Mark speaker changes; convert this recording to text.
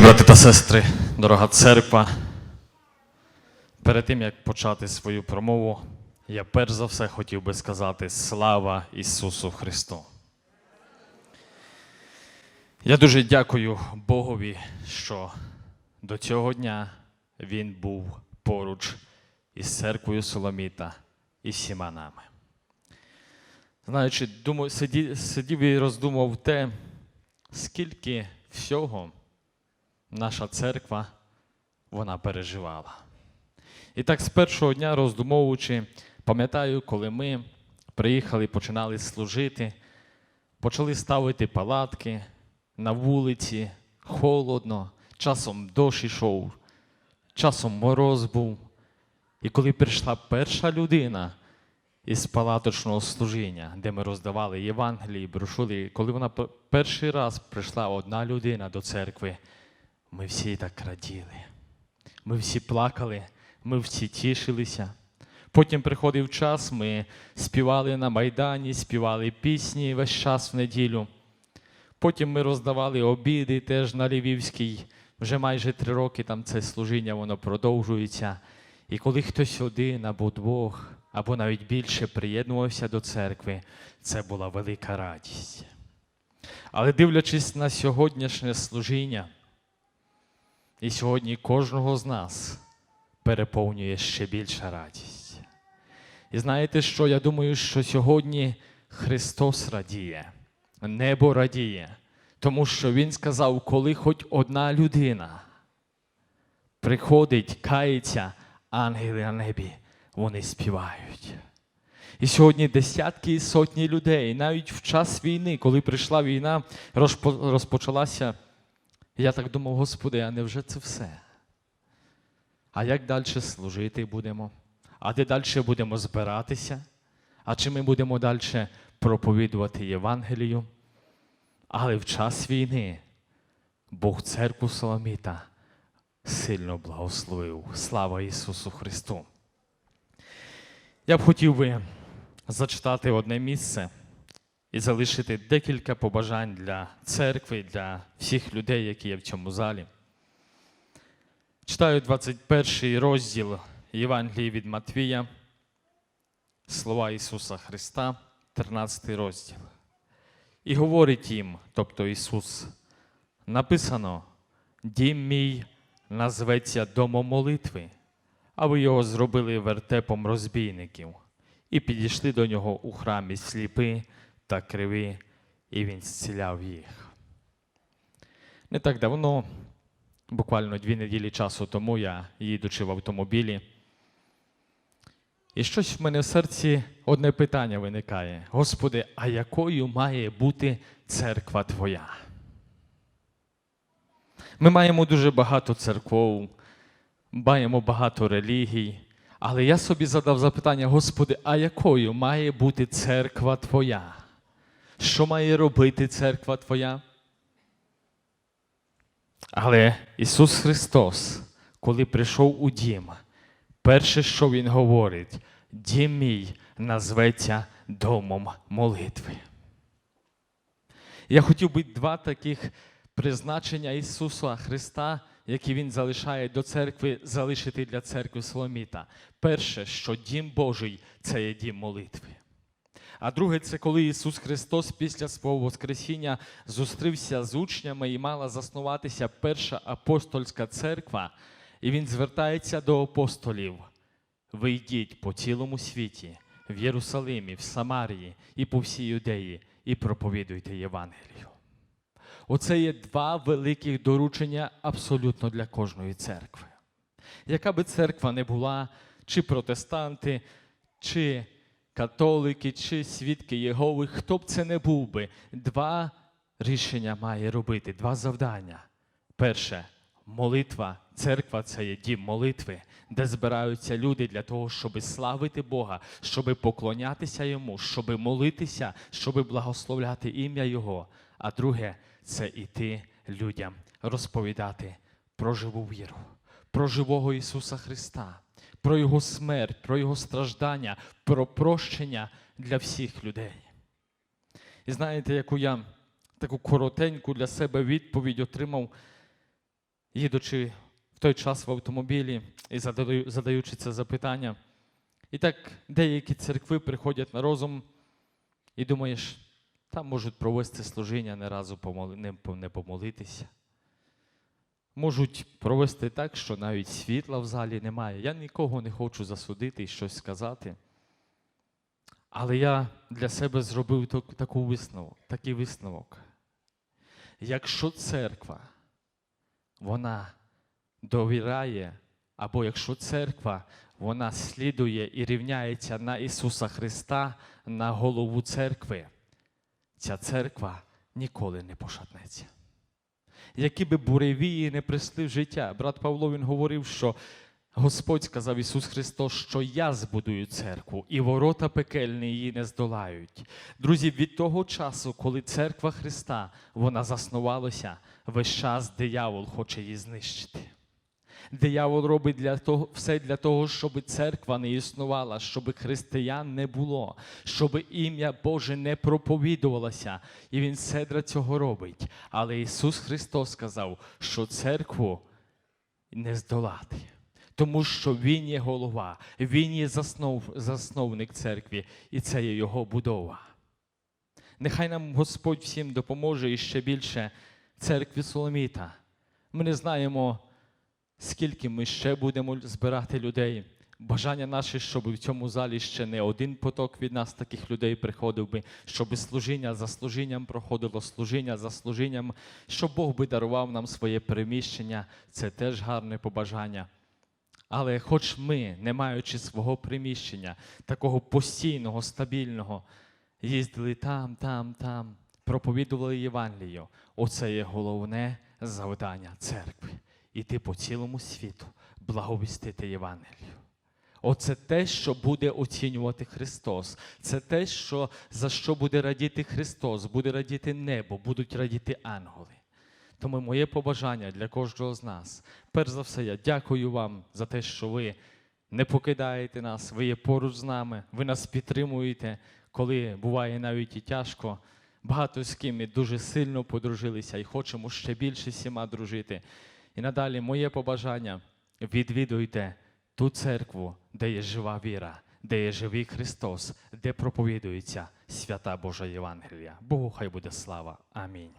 Speaker 1: брати та сестри, дорога церква. Перед тим як почати свою промову, я перш за все хотів би сказати слава Ісусу Христу. Я дуже дякую Богові, що до цього дня Він був поруч із церквою Соломіта і всіма нами. Знаючи, думаю, сидів, і роздумував те, скільки всього наша церква вона переживала. І так з першого дня роздумовуючи, пам'ятаю, коли ми приїхали, починали служити, почали ставити палатки на вулиці, холодно, часом дощ ішов, часом мороз був. І коли прийшла перша людина із палаточного служіння, де ми роздавали Євангелії, брошури, коли вона перший раз прийшла одна людина до церкви, ми всі так раділи. Ми всі плакали, ми всі тішилися. Потім приходив час, ми співали на Майдані, співали пісні весь час в неділю. Потім ми роздавали обіди теж на Львівській. Вже майже три роки там це служіння воно продовжується. І коли хтось один або двох, або навіть більше приєднувався до церкви, це була велика радість. Але дивлячись на сьогоднішнє служіння, і сьогодні кожного з нас переповнює ще більша радість. І знаєте що? Я думаю, що сьогодні Христос радіє, небо радіє, тому що Він сказав, коли хоч одна людина приходить, кається, ангели на небі, вони співають. І сьогодні десятки і сотні людей, навіть в час війни, коли прийшла війна, розпо- розпочалася, я так думав, Господи, а невже це все? А як далі служити будемо? А де далі будемо збиратися? А чи ми будемо далі проповідувати Євангелію? Але в час війни Бог церкву Соломіта сильно благословив. Слава Ісусу Христу! Я б хотів би зачитати одне місце і залишити декілька побажань для церкви, для всіх людей, які є в цьому залі. Читаю 21 розділ Євангелії від Матвія, слова Ісуса Христа, 13 розділ. І говорить їм, тобто Ісус, написано: Дім мій назветься домом молитви, а ви його зробили вертепом розбійників, і підійшли до нього у храмі сліпи та криві, і він зціляв їх. Не так давно, буквально дві неділі часу тому, я їдучи в автомобілі. І щось в мене в серці одне питання виникає: Господи, а якою має бути церква Твоя? Ми маємо дуже багато церков, маємо багато релігій, але я собі задав запитання, Господи, а якою має бути церква Твоя? Що має робити церква Твоя? Але Ісус Христос, коли прийшов у дім, перше, що Він говорить, дім мій назветься домом молитви. Я хотів би два таких призначення Ісуса Христа, які Він залишає до церкви, залишити для церкви Соломіта. Перше, що дім Божий це є дім молитви. А друге, це коли Ісус Христос після свого Воскресіння зустрівся з учнями і мала заснуватися перша апостольська церква, і Він звертається до апостолів. Ви йдіть по цілому світі, в Єрусалимі, в Самарії і по всій Юдеї, і проповідуйте Євангелію. Оце є два великих доручення абсолютно для кожної церкви. Яка би церква не була, чи протестанти, чи католики, чи свідки Єгови, хто б це не був би, два рішення має робити, два завдання. Перше молитва, церква це є дім молитви, де збираються люди для того, щоб славити Бога, щоб поклонятися Йому, щоб молитися, щоб благословляти ім'я Його. А друге це іти людям, розповідати про живу віру, про живого Ісуса Христа, про Його смерть, про Його страждання, про прощення для всіх людей. І знаєте, яку я таку коротеньку для себе відповідь отримав їдучи в той час в автомобілі і задаючи це запитання. І так деякі церкви приходять на розум і думаєш, там можуть провести служіння, не разу не помолитися. Можуть провести так, що навіть світла в залі немає. Я нікого не хочу засудити і щось сказати. Але я для себе зробив таку висновок, такий висновок. Якщо церква, вона довіряє, або якщо церква, вона слідує і рівняється на Ісуса Христа, на голову церкви, ця церква ніколи не пошатнеться. Які би буревії не прийшли в життя. Брат Павло він говорив, що Господь сказав Ісус Христос, що я збудую церкву, і ворота пекельні її не здолають. Друзі, від того часу, коли церква Христа вона заснувалася, весь час диявол хоче її знищити. Диявол робить для того, все для того, щоб церква не існувала, щоб християн не було, щоб ім'я Боже не проповідувалося. І Він все для цього робить. Але Ісус Христос сказав, що церкву не здолати. Тому що Він є голова, Він є заснов, засновник церкви, і це є Його будова. Нехай нам Господь всім допоможе і ще більше церкві Соломіта. Ми не знаємо, скільки ми ще будемо збирати людей. Бажання наше, щоб в цьому залі ще не один поток від нас таких людей приходив би, щоб служіння за служінням проходило служіння за служінням, щоб Бог би дарував нам своє приміщення. Це теж гарне побажання. Але хоч ми, не маючи свого приміщення, такого постійного, стабільного, їздили там, там, там, проповідували Євангелію. Оце є головне завдання церкви. Іти по цілому світу, благовістити Євангелію. Оце те, що буде оцінювати Христос. Це те, що, за що буде радіти Христос, буде радіти небо, будуть радіти ангели. Тому моє побажання для кожного з нас. Перш за все, я дякую вам за те, що ви не покидаєте нас, ви є поруч з нами, ви нас підтримуєте, коли буває навіть і тяжко. Багато з ким ми дуже сильно подружилися і хочемо ще більше всіма дружити. І надалі моє побажання відвідуйте ту церкву, де є жива віра, де є живий Христос, де проповідується свята Божа Євангелія. Богу хай буде слава. Амінь.